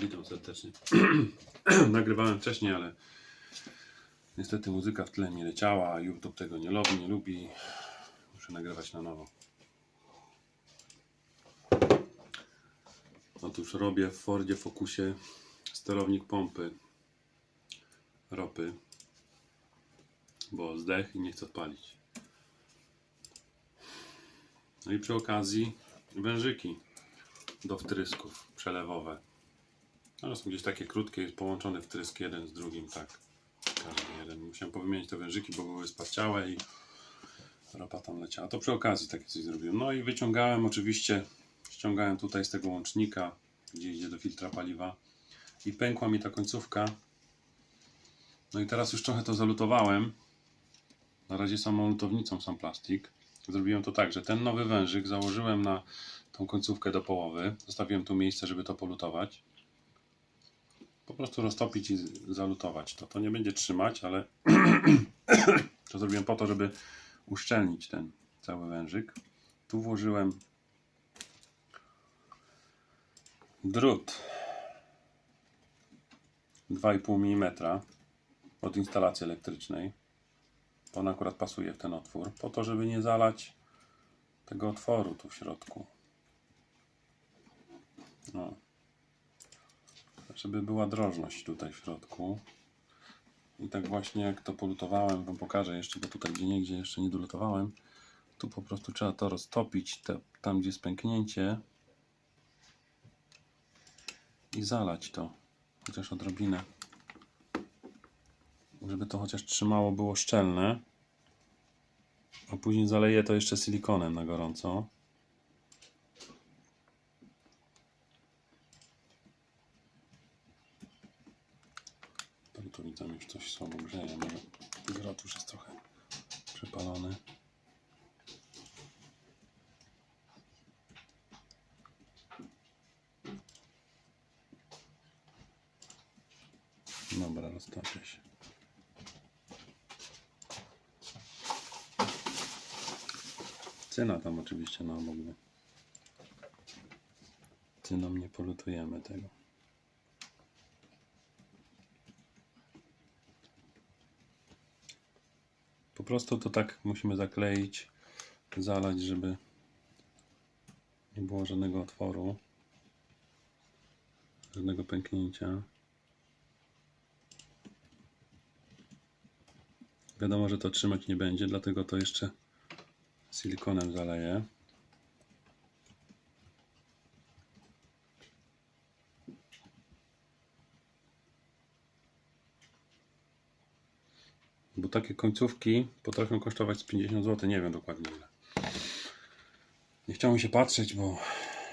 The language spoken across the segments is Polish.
Witam serdecznie. Nagrywałem wcześniej, ale niestety muzyka w tle mi leciała, YouTube tego nie lubi, nie lubi. Muszę nagrywać na nowo. Otóż robię w Fordzie Focusie sterownik pompy ropy, bo zdech i nie chcę odpalić. No i przy okazji wężyki do wtrysków przelewowe. One są gdzieś takie krótkie, połączone wtrysk jeden z drugim, tak. Każdy jeden. Musiałem powymienić te wężyki, bo były sparciałe i ropa tam leciała. To przy okazji takie coś zrobiłem. No i wyciągałem oczywiście, ściągałem tutaj z tego łącznika, gdzie idzie do filtra paliwa i pękła mi ta końcówka. No i teraz już trochę to zalutowałem. Na razie samą lutownicą sam plastik. Zrobiłem to tak, że ten nowy wężyk założyłem na tą końcówkę do połowy. Zostawiłem tu miejsce, żeby to polutować. Po prostu roztopić i zalutować to. To nie będzie trzymać, ale to zrobiłem po to, żeby uszczelnić ten cały wężyk. Tu włożyłem drut 2,5 mm od instalacji elektrycznej. On akurat pasuje w ten otwór, po to, żeby nie zalać tego otworu tu w środku. No. Żeby była drożność tutaj w środku. I tak właśnie jak to polutowałem, wam pokażę jeszcze, bo tutaj gdzie niegdzie jeszcze nie dolutowałem. Tu po prostu trzeba to roztopić, te, tam gdzie jest pęknięcie. I zalać to, chociaż odrobinę. Żeby to chociaż trzymało, było szczelne. A później zaleję to jeszcze silikonem na gorąco. Tak, tu widzę już coś słabo grzeje. Grot już jest trochę przypalony. Dobra, roztopię się. Cyna tam oczywiście na obok. Cyną nie polutujemy tego. Prostu to tak musimy zakleić, zalać, żeby nie było żadnego otworu, żadnego pęknięcia. Wiadomo, że to trzymać nie będzie, dlatego to jeszcze silikonem zaleję. Bo takie końcówki potrafią kosztować z 50 zł, nie wiem dokładnie ile. Nie chciało mi się patrzeć, bo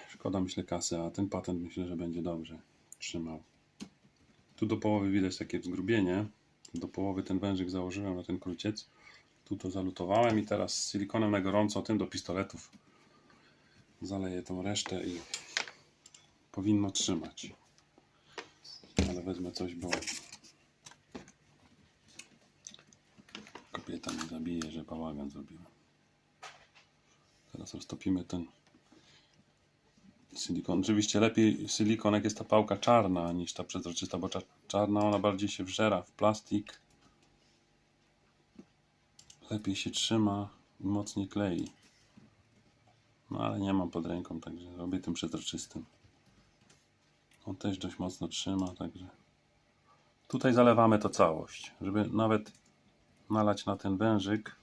szkoda myślę kasy, a ten patent myślę, że będzie dobrze trzymał. Tu do połowy widać takie zgrubienie. Do połowy ten wężyk założyłem na ten króciec. Tu to zalutowałem i teraz silikonem na gorąco, tym do pistoletów zaleję tą resztę i powinno trzymać. Ale wezmę coś, bo kobieta mnie zabije, że bałagan zrobiła. Teraz roztopimy ten silikon. Oczywiście lepiej silikon, jak jest ta pałka czarna niż ta przezroczysta, bo cza- czarna ona bardziej się wżera w plastik. Lepiej się trzyma i mocniej klei. No ale nie mam pod ręką, także robię tym przezroczystym. On też dość mocno trzyma, także tutaj zalewamy to całość, żeby nawet nalać na ten wężyk,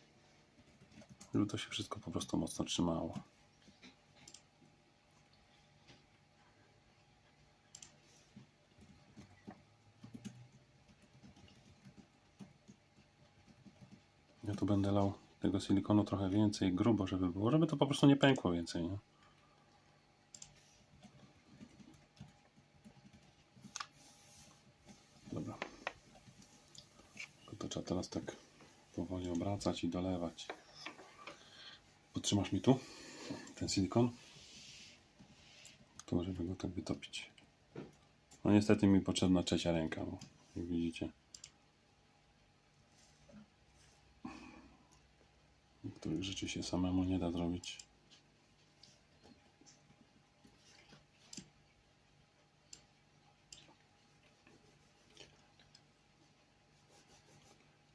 żeby to się wszystko po prostu mocno trzymało. Ja tu będę lał tego silikonu trochę więcej, grubo, żeby było, żeby to po prostu nie pękło więcej, nie? Dobra. To trzeba teraz tak powoli obracać i dolewać. Podtrzymasz mi tu ten silikon? Tu, żeby go tak wytopić. No niestety mi potrzebna trzecia ręka, bo jak widzicie. Niektórych rzeczy się samemu nie da zrobić.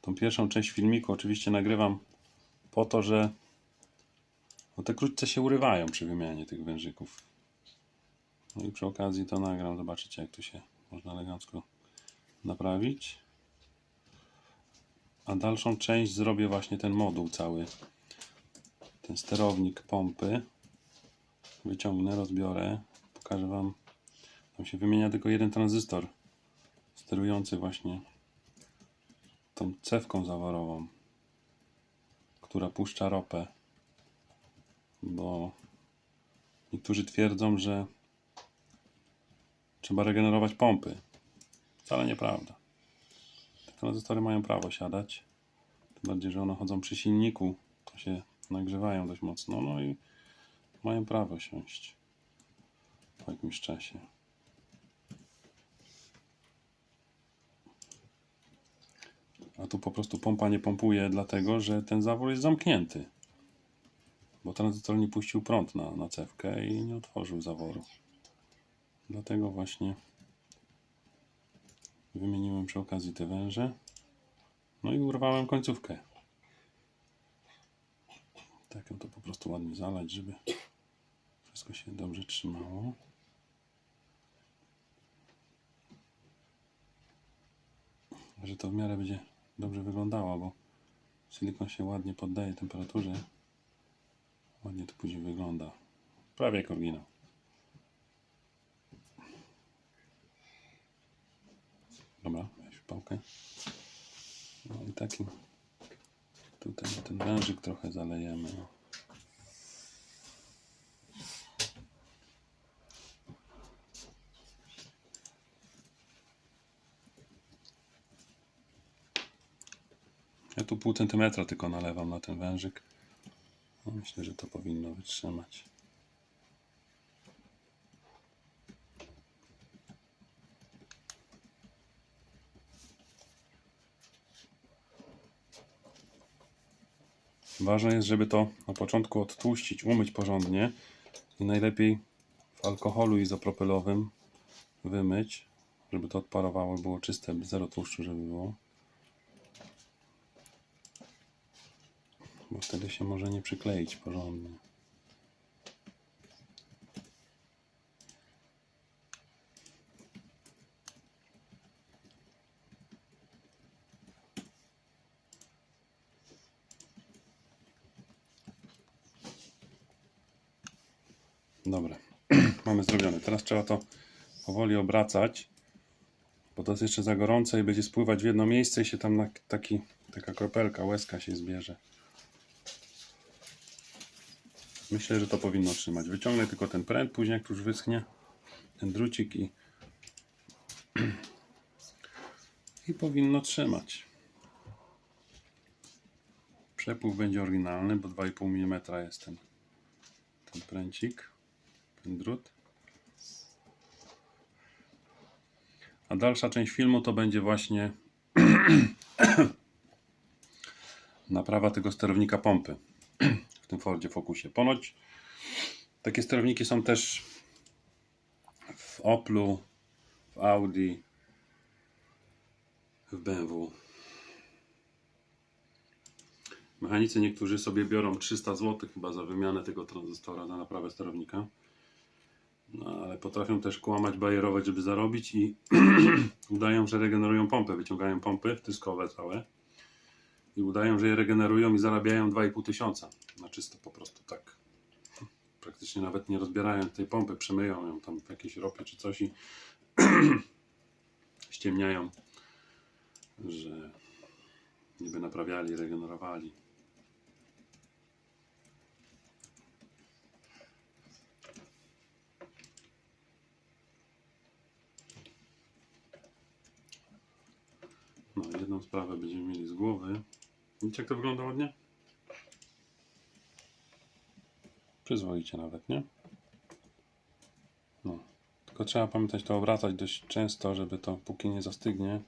Tą pierwszą część filmiku oczywiście nagrywam po to, że no te krótce się urywają przy wymianie tych wężyków. No i przy okazji to nagram, zobaczycie jak tu się można elegancko naprawić. A dalszą część zrobię właśnie ten moduł cały. Ten sterownik pompy. Wyciągnę, rozbiorę. Pokażę Wam. Tam się wymienia tylko jeden tranzystor sterujący właśnie tą cewką zaworową, która puszcza ropę. Bo niektórzy twierdzą, że trzeba regenerować pompy. Wcale nieprawda. Te tranzystory mają prawo siadać. Tym bardziej, że one chodzą przy silniku, to się nagrzewają dość mocno. No i mają prawo siąść po jakimś czasie. A tu po prostu pompa nie pompuje, dlatego że ten zawór jest zamknięty. Bo tranzystor nie puścił prąd na, na cewkę i nie otworzył zaworu. Dlatego właśnie wymieniłem przy okazji te węże. No i urwałem końcówkę. Tak ją to po prostu ładnie zalać, żeby wszystko się dobrze trzymało. Że to w miarę będzie dobrze wyglądało, bo silikon się ładnie poddaje temperaturze. Ładnie to później wygląda. Prawie jak oryginał. Dobra, weź pałkę. No i takim tutaj ten wężyk trochę zalejemy. Tu pół centymetra tylko nalewam na ten wężyk. No, myślę, że to powinno wytrzymać. Ważne jest, żeby to na początku odtłuścić, umyć porządnie i najlepiej w alkoholu izopropylowym wymyć, żeby to odparowało, było czyste, zero tłuszczu, żeby było. Bo wtedy się może nie przykleić porządnie. Dobra, mamy zrobione. Teraz trzeba to powoli obracać, bo to jest jeszcze za gorące i będzie spływać w jedno miejsce i się tam taki, taka kropelka, łezka się zbierze. Myślę, że to powinno trzymać. Wyciągnę tylko ten pręt, później jak już wyschnie, ten drucik i i powinno trzymać. Przepływ będzie oryginalny, bo 2,5 mm jest ten, ten pręcik, ten drut. A dalsza część filmu to będzie właśnie naprawa tego sterownika pompy w tym Fordzie Focusie. Ponoć takie sterowniki są też w Oplu, w Audi, w BMW. Mechanicy niektórzy sobie biorą 300 zł chyba za wymianę tego tranzystora na naprawę sterownika. No, ale potrafią też kłamać, bajerować, żeby zarobić i udają, że regenerują pompę. Wyciągają pompy wtryskowe całe i udają, że je regenerują i zarabiają 2,5 tysiąca. Na czysto po prostu tak. Praktycznie nawet nie rozbierają tej pompy, przemyją ją tam w jakiejś ropie czy coś i ściemniają, że niby naprawiali, regenerowali. No, jedną sprawę będziemy mieli z głowy. Widzicie, jak to wygląda ładnie? Przyzwoicie nawet, nie? No. Tylko trzeba pamiętać to obracać dość często, żeby to, póki nie zastygnie,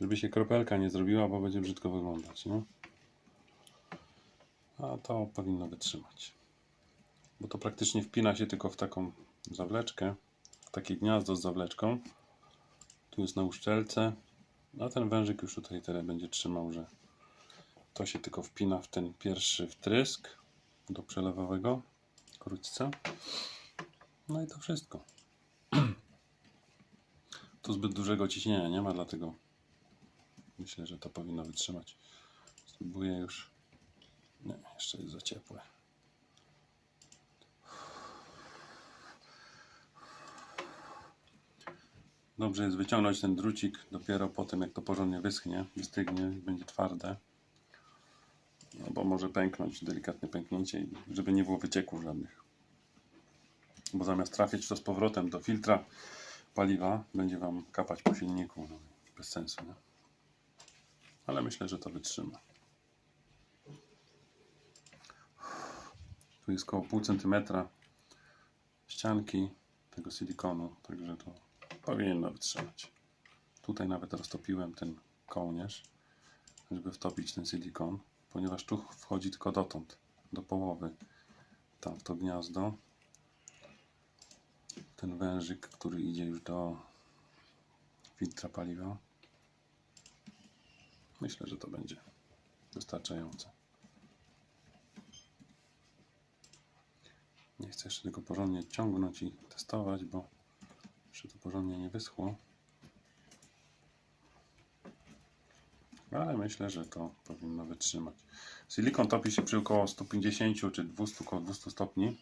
żeby się kropelka nie zrobiła, bo będzie brzydko wyglądać, nie? A to powinno wytrzymać. Bo to praktycznie wpina się tylko w taką zawleczkę, w takie gniazdo z zawleczką. Tu jest na uszczelce, a ten wężyk już tutaj tyle będzie trzymał, że To się tylko wpina w ten pierwszy wtrysk do przelewowego krótce. No i to wszystko. Tu zbyt dużego ciśnienia nie ma, dlatego myślę, że to powinno wytrzymać. Spróbuję już. Nie, jeszcze jest za ciepłe. Dobrze jest wyciągnąć ten drucik dopiero po tym, jak to porządnie wyschnie, wystygnie i będzie twarde. Może pęknąć, delikatne pęknięcie, żeby nie było wycieków żadnych. Bo zamiast trafić to z powrotem do filtra paliwa, będzie Wam kapać po silniku. No, bez sensu, nie? Ale myślę, że to wytrzyma. Tu jest około pół centymetra ścianki tego silikonu, także to powinno wytrzymać. Tutaj nawet roztopiłem ten kołnierz, żeby wtopić ten silikon, ponieważ tu wchodzi tylko dotąd, do połowy, tam w to gniazdo. Ten wężyk, który idzie już do filtra paliwa. Myślę, że to będzie wystarczające. Nie chcę jeszcze tego porządnie ciągnąć i testować, bo jeszcze to porządnie nie wyschło. Ale myślę, że to powinno wytrzymać. Silikon topi się przy około 150 czy 200, około 200 stopni.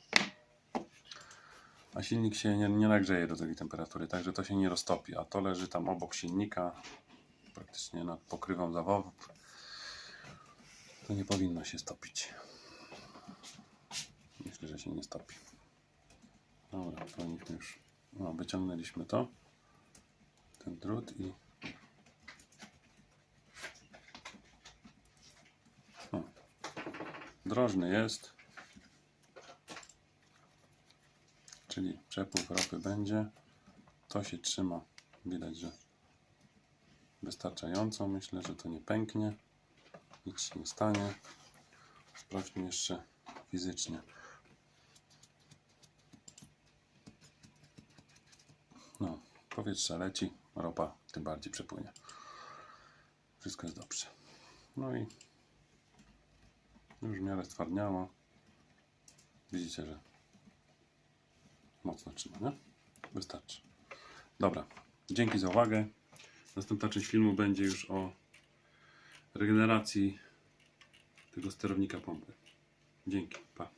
A silnik się nie, nie nagrzeje do takiej temperatury, także to się nie roztopi. A to leży tam obok silnika, praktycznie nad pokrywą zawodów. To nie powinno się stopić. Myślę, że się nie stopi. Dobra, powinniśmy już. No, wyciągnęliśmy to. Ten drut i. drożny jest. Czyli przepływ ropy będzie. To się trzyma. Widać, że wystarczająco. Myślę, że to nie pęknie. Nic się nie stanie. Sprawdźmy jeszcze fizycznie. No, powietrze leci, ropa tym bardziej przepłynie. Wszystko jest dobrze. No i już w miarę stwardniało. Widzicie, że mocno trzyma, nie? Wystarczy. Dobra, dzięki za uwagę. Następna część filmu będzie już o regeneracji tego sterownika pompy. Dzięki, pa.